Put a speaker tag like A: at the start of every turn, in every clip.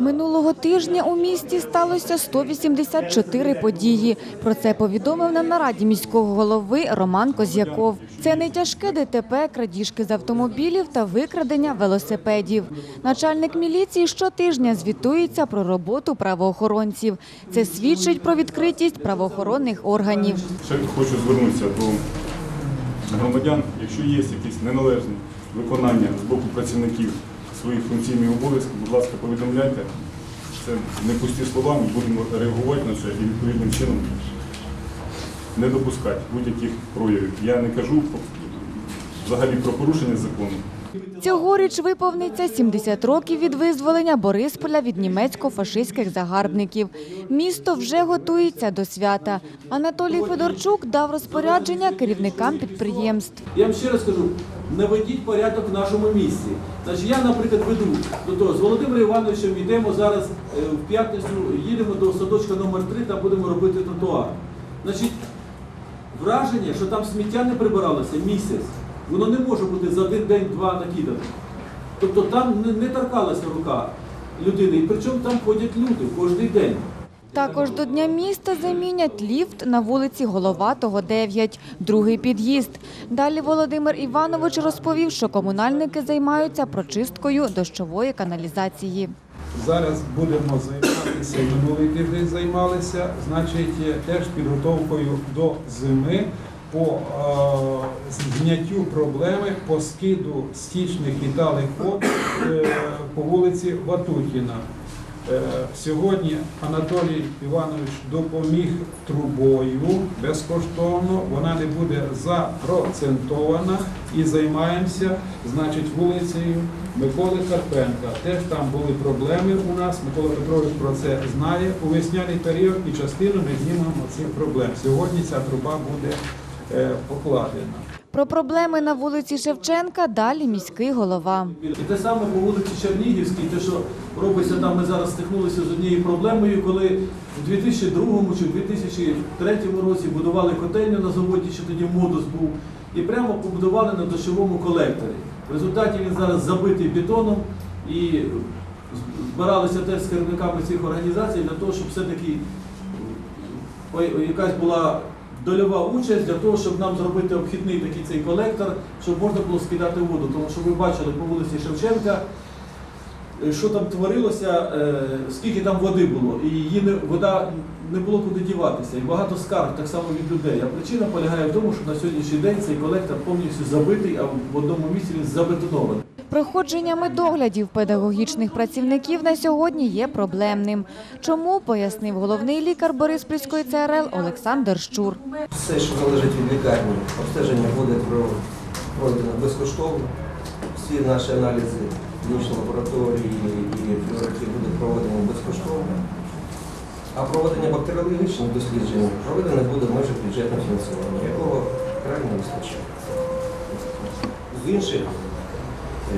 A: Минулого тижня у місті сталося 184 події. Про це повідомив на нараді міського голови Роман Козяков. Це не тяжке ДТП, крадіжки з автомобілів та викрадення велосипедів. Начальник міліції щотижня звітується про роботу правоохоронців. Це свідчить про відкритість правоохоронних органів.
B: Ще хочу звернутися до громадян, якщо є якісь неналежні виконання з боку працівників своїх функційні обов'язки, будь ласка, повідомляйте. Це не пусті слова, ми будемо реагувати на це і відповідним чином не допускати будь-яких проявів. Я не кажу взагалі про порушення закону.
A: Цьогоріч виповниться 70 років від визволення Борисполя від німецько-фашистських загарбників. Місто вже готується до свята. Анатолій Федорчук дав розпорядження керівникам підприємств.
C: Я вам ще раз кажу, наведіть порядок в нашому місті. Значить, я, наприклад, веду до того, з Володимиром Івановичем йдемо зараз е, в п'ятницю, їдемо до садочка номер 3 там будемо робити тротуар. Значить, враження, що там сміття не прибиралося місяць, воно не може бути за один день-два накидано. Тобто там не, не торкалася рука людини, і причому там ходять люди кожен день.
A: Також до Дня міста замінять ліфт на вулиці Головатого, 9, другий під'їзд. Далі Володимир Іванович розповів, що комунальники займаються прочисткою дощової каналізації.
D: Зараз будемо займатися, і минулий тиждень займалися, значить, теж підготовкою до зими по е, зняттю проблеми по скиду стічних і талих вод е, по вулиці Ватутіна. Е, Сьогодні Анатолій Іванович допоміг трубою безкоштовно, вона не буде запроцентована і займаємося, значить, вулицею Миколи Карпенка. Теж там були проблеми у нас. Микола Петрович про це знає. У весняний період і частину ми знімемо цих проблем. Сьогодні ця труба буде покладена.
A: Про проблеми на вулиці Шевченка далі міський голова.
C: І те саме по вулиці Чернігівській, те, що робиться там, ми зараз стикнулися з однією проблемою, коли в 2002 чи 2003 році будували котельню на заводі, що тоді модус був, і прямо побудували на дощовому колекторі. В результаті він зараз забитий бетоном і збиралися теж з керівниками цих організацій для того, щоб все-таки якась була дольова участь для того, щоб нам зробити обхідний такий цей колектор, щоб можна було скидати воду. Тому що ви бачили по вулиці Шевченка, що там творилося, е, скільки там води було, і її не, вода не було куди діватися. І багато скарг так само від людей. А причина полягає в тому, що на сьогоднішній день цей колектор повністю забитий, а в одному місці він забетонований.
A: Проходження медоглядів педагогічних працівників на сьогодні є проблемним. Чому, пояснив головний лікар Бориспільської ЦРЛ Олександр Щур.
E: Все, що залежить від лікарні, обстеження буде пройдено безкоштовно. Всі наші аналізи клінічної лабораторії і флюороків будуть проведені безкоштовно. А проведення бактеріологічних досліджень проведено буде в межах бюджетного фінансування, якого крайне не вистачає. З інших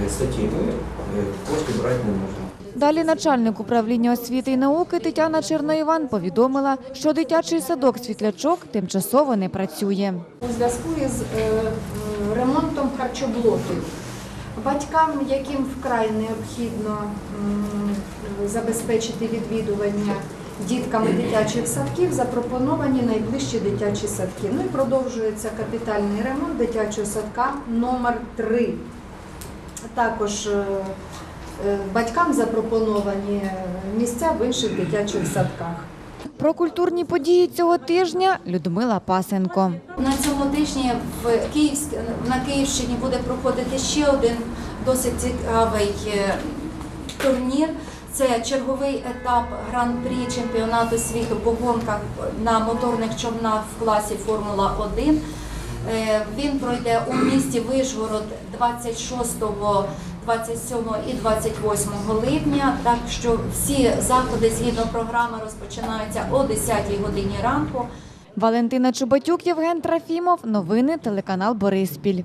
E: е, статей ми е, кошти брати не можемо.
A: Далі начальник управління освіти і науки Тетяна Черноїван повідомила, що дитячий садок «Світлячок» тимчасово не працює.
F: у зв'язку із е, е, ремонтом харчоблоків. Батькам, яким вкрай необхідно забезпечити відвідування дітками дитячих садків, запропоновані найближчі дитячі садки. Ну і продовжується капітальний ремонт дитячого садка номер 3 Також е, е, батькам запропоновані місця в інших дитячих садках.
A: Про культурні події цього тижня Людмила Пасенко.
G: На цьому тижні в Київськ... на Київщині буде проходити ще один досить цікавий е, турнір. Це черговий етап гран-прі чемпіонату світу по гонках на моторних човнах в класі Формула 1. Е, Він пройде у місті Вишгород 26 27 і 28 липня, так що всі заходи згідно програми розпочинаються о 10 годині ранку.
A: Валентина Чубатюк, Євген Трофімов. Новини телеканал Бориспіль.